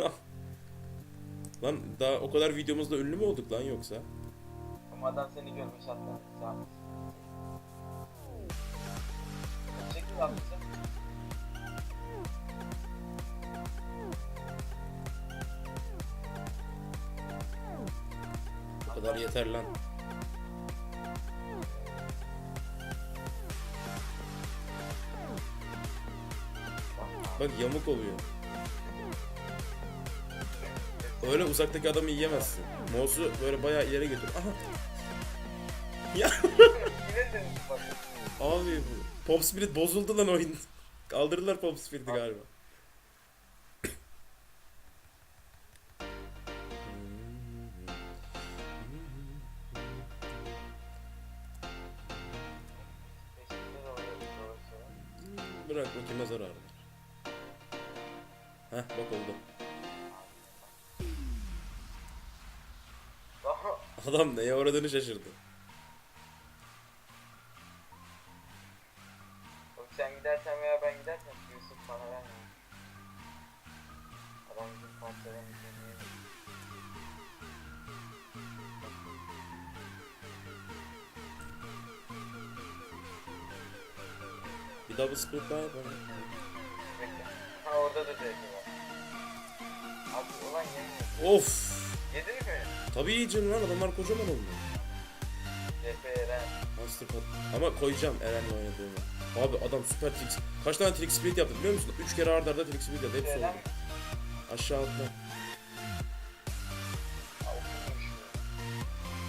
lan daha o kadar videomuzda ünlü mü olduk lan yoksa? Ama adam seni görmüş hatta. Çekil haklısın. O kadar yeter lan. Bak yamuk oluyor. Öyle uzaktaki adamı yiyemezsin. Mouse'u böyle bayağı ileri götür. Aha. Ya abi bu Pop Spirit bozuldu lan oyun. Kaldırdılar Pop Spirit'i galiba. Adam neye uğradığını şaşırdı. Oğlum sen gidersen veya ben gidersen Yusuf bana verme. Adam bizim konserden izlemiyor. Bir double split daha yapalım. Bekle. Ha orada da DP var. Abi ulan yemiyor. Of. Yedin mi? Tabii yiyeceğim lan adamlar kocaman oldu. DP Eren. Master Pat. Ama koyacağım Eren'le oynadığımı. Abi adam süper tricks. Kaç tane trick split yaptı biliyor musun? 3 kere arda arda trick split yaptı. Hepsi Eren oldu. Aşağı atla. Ha okumuş.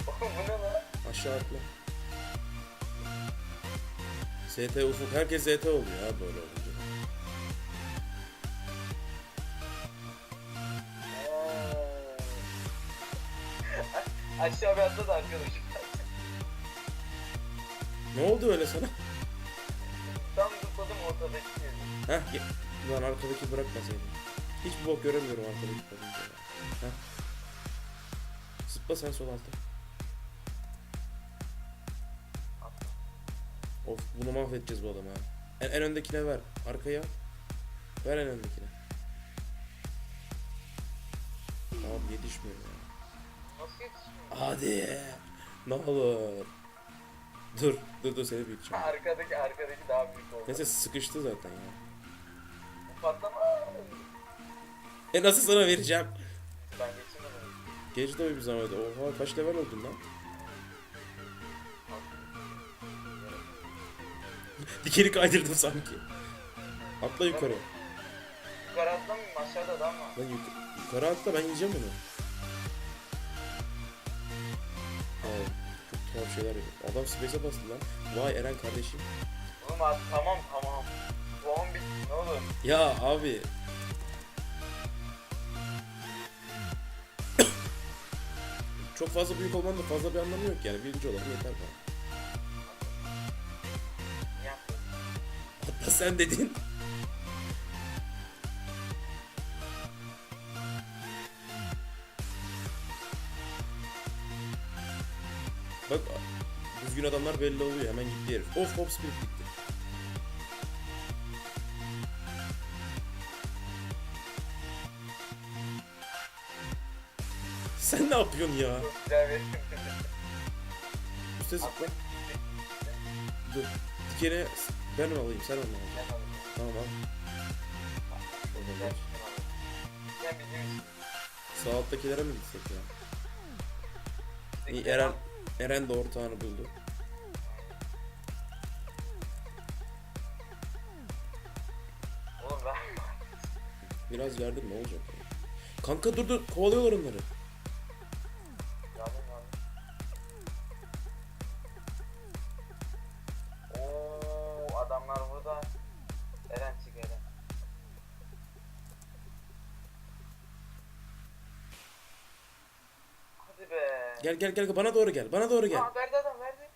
Oğlum bu ne lan? Aşağı atla. ST ufuk. Herkes ZT oluyor ya böyle olunca. Aşağı bir atla da arkadaşım. Ne oldu öyle sana? Tam zıpladım ortadaki yeri. Heh. ye- Ulan arkadaki bırakmasaydın. Hiçbir bok göremiyorum arkadaki kalınca. ya. Heh. Zıpla sen sol alta. Of bunu mahvedeceğiz bu adamı ha. En, en öndekine ver. Arkaya. Ver en öndekine. Abi yetişmiyor ya. Nasıl yetişmiyor? Hadi. Ne olur. Dur. Dur dur seni büyüteceğim. Arkadaki arkadaki daha büyük oldu. Neyse sıkıştı zaten ya. Patlama. E nasıl sana vereceğim? Ben geçemedim. Geç de bir zahmet. Oha kaç level oldun lan? Dikeni kaydırdım sanki. Atla yukarı. Yukarı atlamayayım aşağıda adam var. Lan yuk- yukarı atla ben yiyeceğim onu. Tuhaf şeyler yapıyor. Adam space'e bastı lan. Vay Eren kardeşim. Oğlum at tamam tamam. Doğum bitti ne olur. Ya abi. Çok fazla büyük olmanın da fazla bir anlamı yok yani. Birinci olalım yeter bana. Hatta sen dedin. Düzgün adamlar belli oluyor hemen gitti herif. Of hop speed gitti. Sen ne yapıyorsun ya? Çok güzel bir Üste zıpla. Atla. Dur. Dikeni ben mi alayım sen onu al. Ben alayım. Tamam al. Alayım. Sen bizim için. Sağ alttakilere mi gitsek ya? İyi, Eren Eren de ortağını buldu. Biraz verdim ne olacak? Kanka dur dur kovalıyorlar onları. Oo adamlar burada. Eren çık Eren. Hadi be. Gel gel gel bana doğru gel. Bana doğru gel. Aa, verdi adam verdi.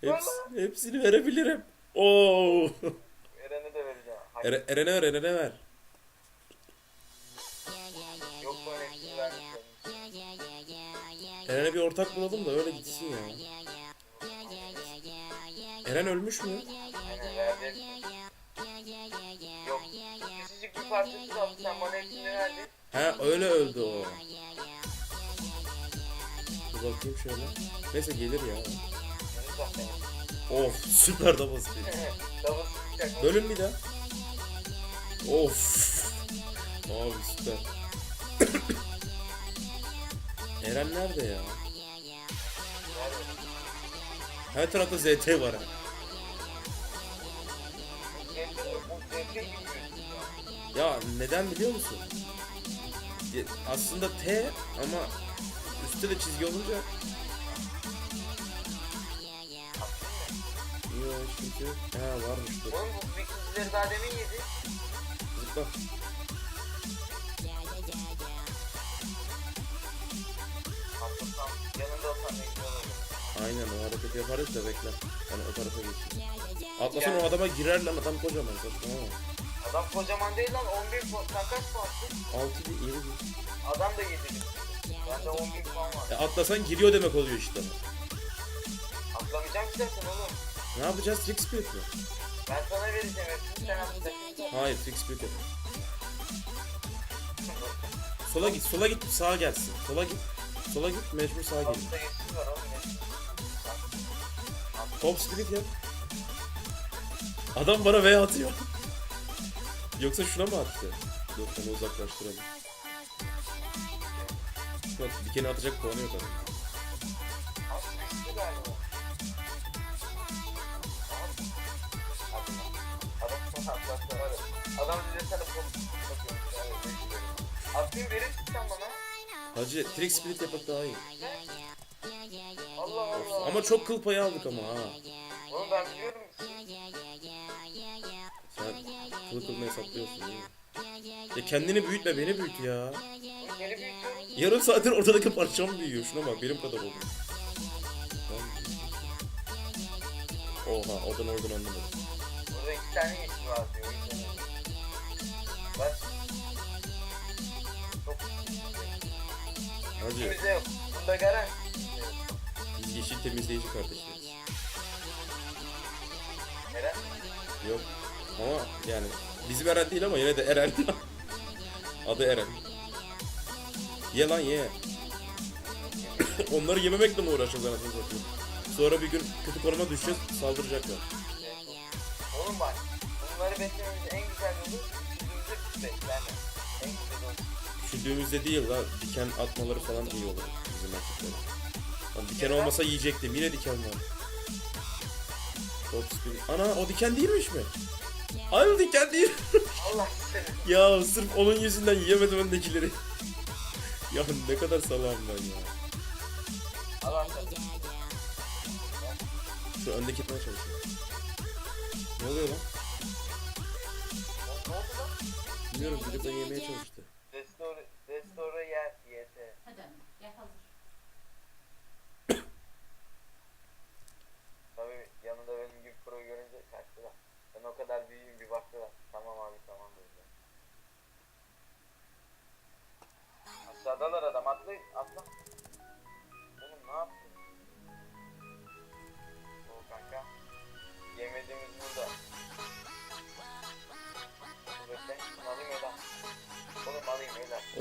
Heps, hepsini verebilirim. Oo. Eren'e de vereceğim. Hayır. Ere, Eren'e ver Eren'e ver. Yok böyle bir şey vermişler. Eren'e bir ortak bulalım da öyle gitsin ya. Eren ölmüş mü? Aynen verdi. Yok. parçası kaldı. Sen bana hepsini verdin. Ha öyle öldü o. Dur bakayım şöyle. Neyse gelir ya. Of süper double speed. Double sıkacak. Bölün bir daha. Of. Abi süper. Eren nerede ya? Her tarafta ZT var ha. Ya neden biliyor musun? Aslında T ama üstte de çizgi olunca Yok çünkü ha varmış dur. Oğlum bu ikizleri daha demin yedi. Yanında ne güzel olur. Aynen o hareketi yaparız da bekle. Yani o tarafa geçeyim. Atlasan o adama girer lan adam kocaman saçmalama. Adam kocaman değil lan 11 puan. Sen kaç puansın? 6 değil 7 değil. Adam da 7 bin. Bende 11 puan var. E atlasan giriyor demek oluyor işte. Atlamayacağım ki zaten oğlum. Ne yapacağız? Trick Spirit mi? Ben sana vereceğim hepsini sen. Hayır Trick Spirit yap. Sola git, sola git, sağa gelsin. Sola git, sola git, mecbur sağa gelin. Altta geçiş var oğlum. Top Spirit yap. Adam bana V atıyor. Yoksa şuna mı attı? Dur onu uzaklaştıralım. Bak dikeni atacak puanı yok adam. Adam bize telefon dilerim. Atayım verirsin sen bana. Hacı Trick Spirit yapak daha iyi. Allah Allah. Ama çok kıl payı aldık ama ha. Oğlum ben biliyorum. Sen kılı kılını hesaplıyorsun değil mi? Ya kendini büyütme beni büyüt ya. Büyütüyorum. Yarım saattir ortadaki parçam büyüyor. Şuna bak benim kadar oldu. Oha odan oradan anlamadım. Burada iki tane yeşil var İkimizde yok. Bunda garanti. biz yeşil temizleyici kardeşleriz. Neden? Yok. Ama yani bizim Eren değil ama yine de Eren. Adı Eren. Ye lan ye. Onları yememekle mi uğraşacağız anasını satayım? Sonra bir gün kötü konuma düşeceğiz saldıracaklar. Oğlum bak. Bunları beslememizin en güzel yolu yüzümüzde biz beslenme. En güzel yolu. Düşündüğümüzde değil la diken atmaları falan iyi olur bizim erkeklerin. Lan diken olmasa yiyecektim yine diken var. Top speed. Ana o diken değilmiş mi? Ay o diken değil. Allah seni. ya sırf onun yüzünden yiyemedim öndekileri. ya ne kadar salağım ben ya. Allah. Şu önde gitmeye çalışıyorum. Ne oluyor lan? Ne oldu lan? Bilmiyorum gidip beni yemeye çalıştı.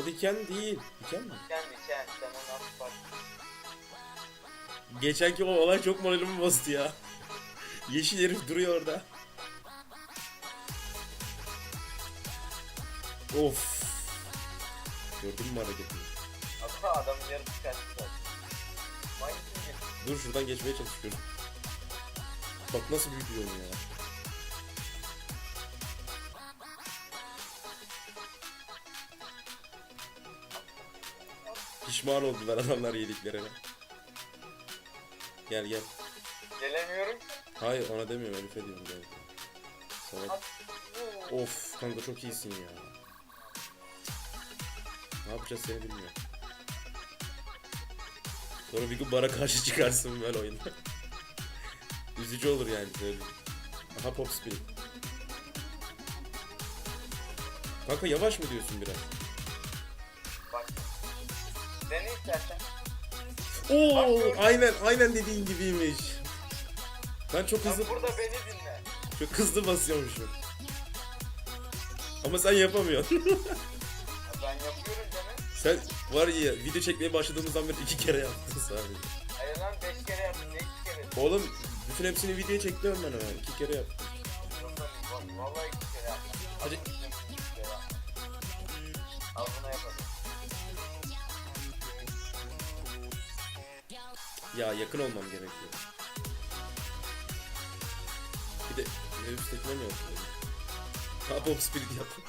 O diken değil. Diken mi? Diken diken. Sen onu at bak. Geçenki o olay çok moralimi bastı ya. Yeşil herif duruyor orada. Of. Gördün mü hareketini? Adam adamın yarısı kaçtı. Dur şuradan geçmeye çalışıyorum. Bak nasıl büyütüyorum ya. Pişman oldular adamlar yediklerine. Gel gel. Gelemiyorum. Hayır ona demiyorum Elif'e diyorum gel. Salak. Of kanka çok iyisin ya. Ne yapacağız seni bilmiyorum. Sonra bir gün bana karşı çıkarsın böyle oyunda. Üzücü olur yani söyleyeyim. Aha pop spirit. Kanka yavaş mı diyorsun biraz? Oo aynen aynen dediğin gibiymiş. Ben çok hızlı burada beni dinle. çok hızlı basıyormuşum. Ama sen yapamıyorsun. Ya Ben yapıyorum canım. sen var ya video çekmeye başladığımızdan beri iki kere yaptın sadece. Hayır lan 5 kere yaptım. Ne 2 kere? Oğlum bütün hepsini videoya çektim ben hemen. iki kere yaptım. Yok lan, Vallahi 2 kere yaptım. Hadi. İki kere yaptım. Al buna Ya yakın olmam gerekiyor. Bir de Zeus tekme mi yaptı? Ha Pop Spirit yaptı.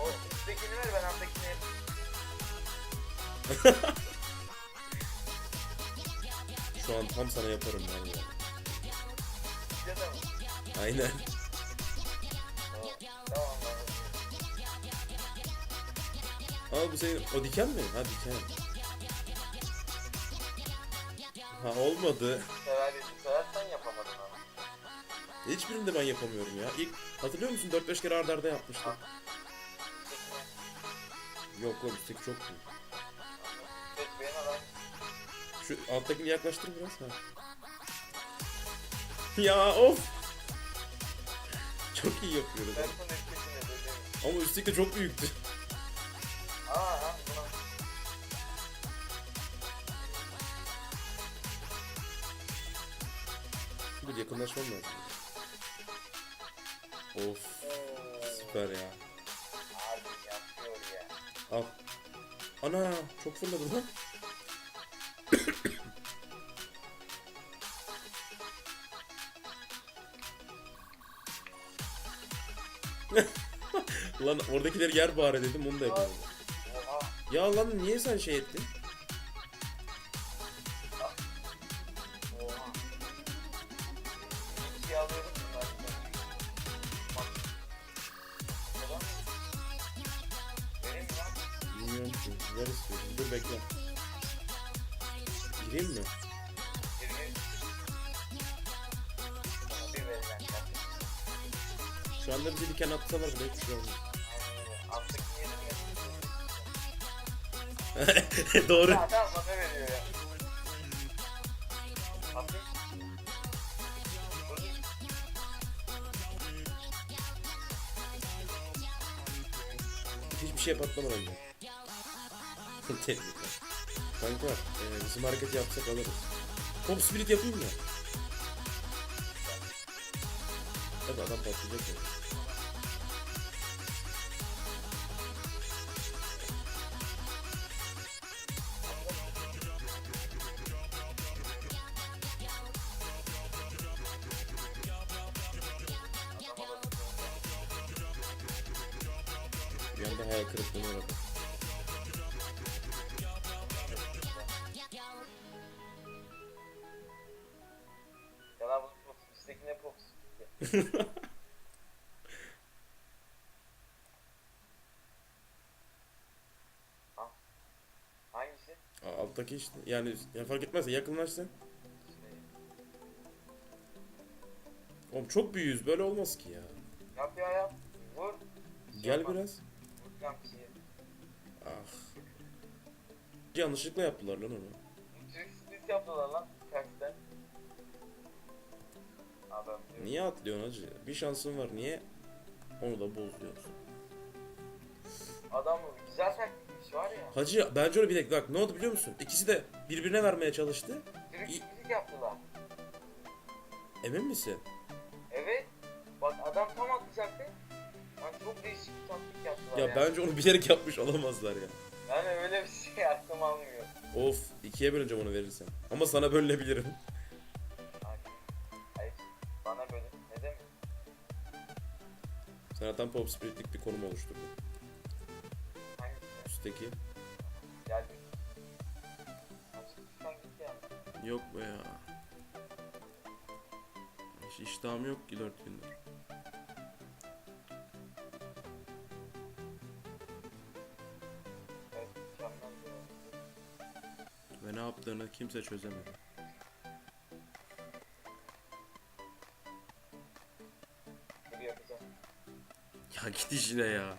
O üsttekini ver ben alttakini yapayım. Şu an tam sana yaparım ben ya. Aynen. Aa bu senin o diken mi? Ha diken. Ha olmadı. Sever, seversen yapamadın ama. Hiçbirinde ben yapamıyorum ya. İlk hatırlıyor musun 4-5 kere arda arda yapmıştım. Yok oğlum üstteki çok büyük. Üstek beğen alan. Şu alttakini yaklaştır biraz ha. Ya of. Çok iyi yapıyoruz. Ben. Ama üstteki çok büyüktü. Dur yakınlaşmam lazım. Of süper ya. Harbi yapıyor ya. Al. Ana çok fırladı lan. lan oradakileri yer bari dedim onu da yapamadım. Ya lan niye sen şey ettin? Bilmiyorum ki. Ver istiyorsun. Dur bekle. Gireyim mi? Şu anda bizi diken atsalar bile hiçbir şey olmaz. Doğru. Tamam bana veriyor ya. Hiçbir şey patlamadan önce. Tebrikler. Kanka e, bizim hareket yapsak alırız. Pop spirit yapayım mı? Hadi adam patlayacak ya. Ha? Hangisi? Aa, Alttaki işte yani, yani fark etmez ya yakınlaşsın. Şey, Oğlum çok büyüğüz böyle olmaz ki ya. Yap ya yap. Vur. Gel Yapma. biraz. Vur lan bir şey. Ah. Yanlışlıkla yaptılar lan onu. Split yaptılar lan. Adam diyor. Niye atlıyorsun hacı? Bir şansın var niye onu da bozuyorsun? Adam güzel taktikmiş var ya. Hacı bence onu bir dakika bak ne oldu biliyor musun? İkisi de birbirine vermeye çalıştı. İyi. split yaptılar. Emin misin? Evet. Bak adam tam atacaktı. Lan çok değişik bir taktik yaptılar Ya ya. bence onu bilerek yapmış olamazlar ya. Yani öyle bir şey aklım almıyor. Of ikiye bölünce onu verirsen. Ama sana bölünebilirim. Zaten Pop Spirit'lik bir konum oluşturdun. Hangisi? Üstteki. Geldi. Açıkçası gitti yani. Yok be ya. Hiç iştahım yok ki 4 gündür. Ve ne yaptığını kimse çözemedi. Ya git işine ya.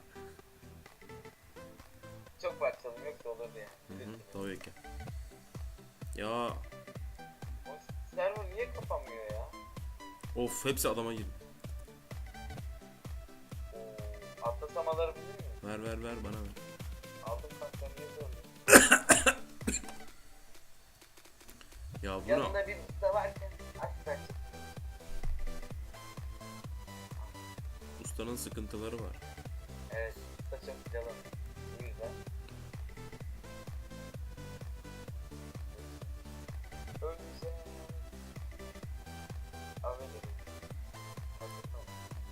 Çok parçalım yoksa olurdu yani. Hı hı, tabii ki. Ya O server niye kapanmıyor ya? of hepsi adama girdi. Atlasamaları bilir miyim? Ver ver ver bana ver. Aldım kanka niye sordun? Ya bunu Yanında bir ustanın sıkıntıları var. Evet usta çok. Bu yüzden. Öleceğim.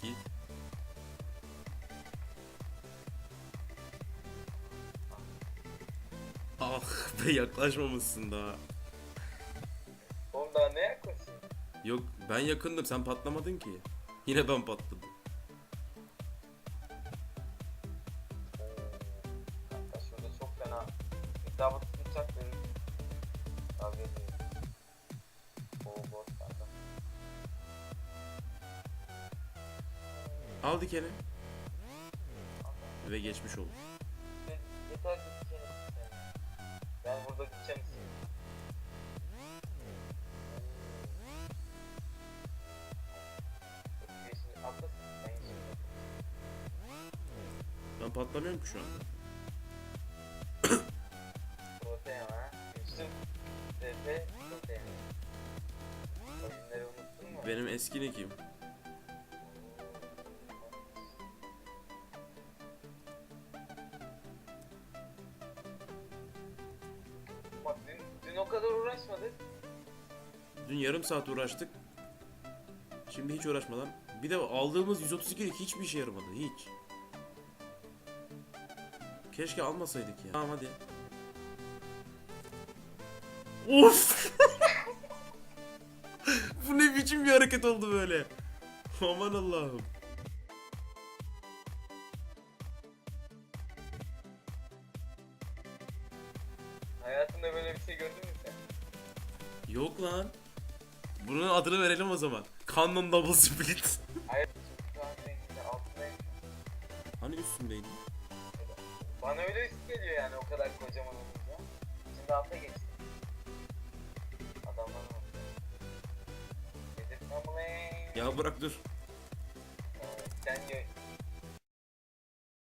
Git. Ah be yaklaşmamışsın daha. Oğlum daha ne yaklaşayım? Yok ben yakındım sen patlamadın ki. Yine ben patladım. Al dikeni. Ve geçmiş olur. Ye- Yeter ki dikeni. Ben burada şimdi Ben patlamıyorum ki şu anda. Benim eski nikim. Bak dün, dün o kadar uğraşmadık. Dün yarım saat uğraştık. Şimdi hiç uğraşmadan. Bir de aldığımız 132'lik hiçbir işe yaramadı. Hiç. Keşke almasaydık ya. Tamam hadi. Of! Biçim bir hareket oldu böyle? Aman Allah'ım. Hayatında böyle bir şey gördün mü sen? Yok lan. Bunun adını verelim o zaman. Canon Double Split. Hayır. Şu an renginde altındayım. Hani üstündeydi? Bana öyle geliyor yani o kadar kocaman olunca. Şimdi alta geçtim. Ya bırak dur.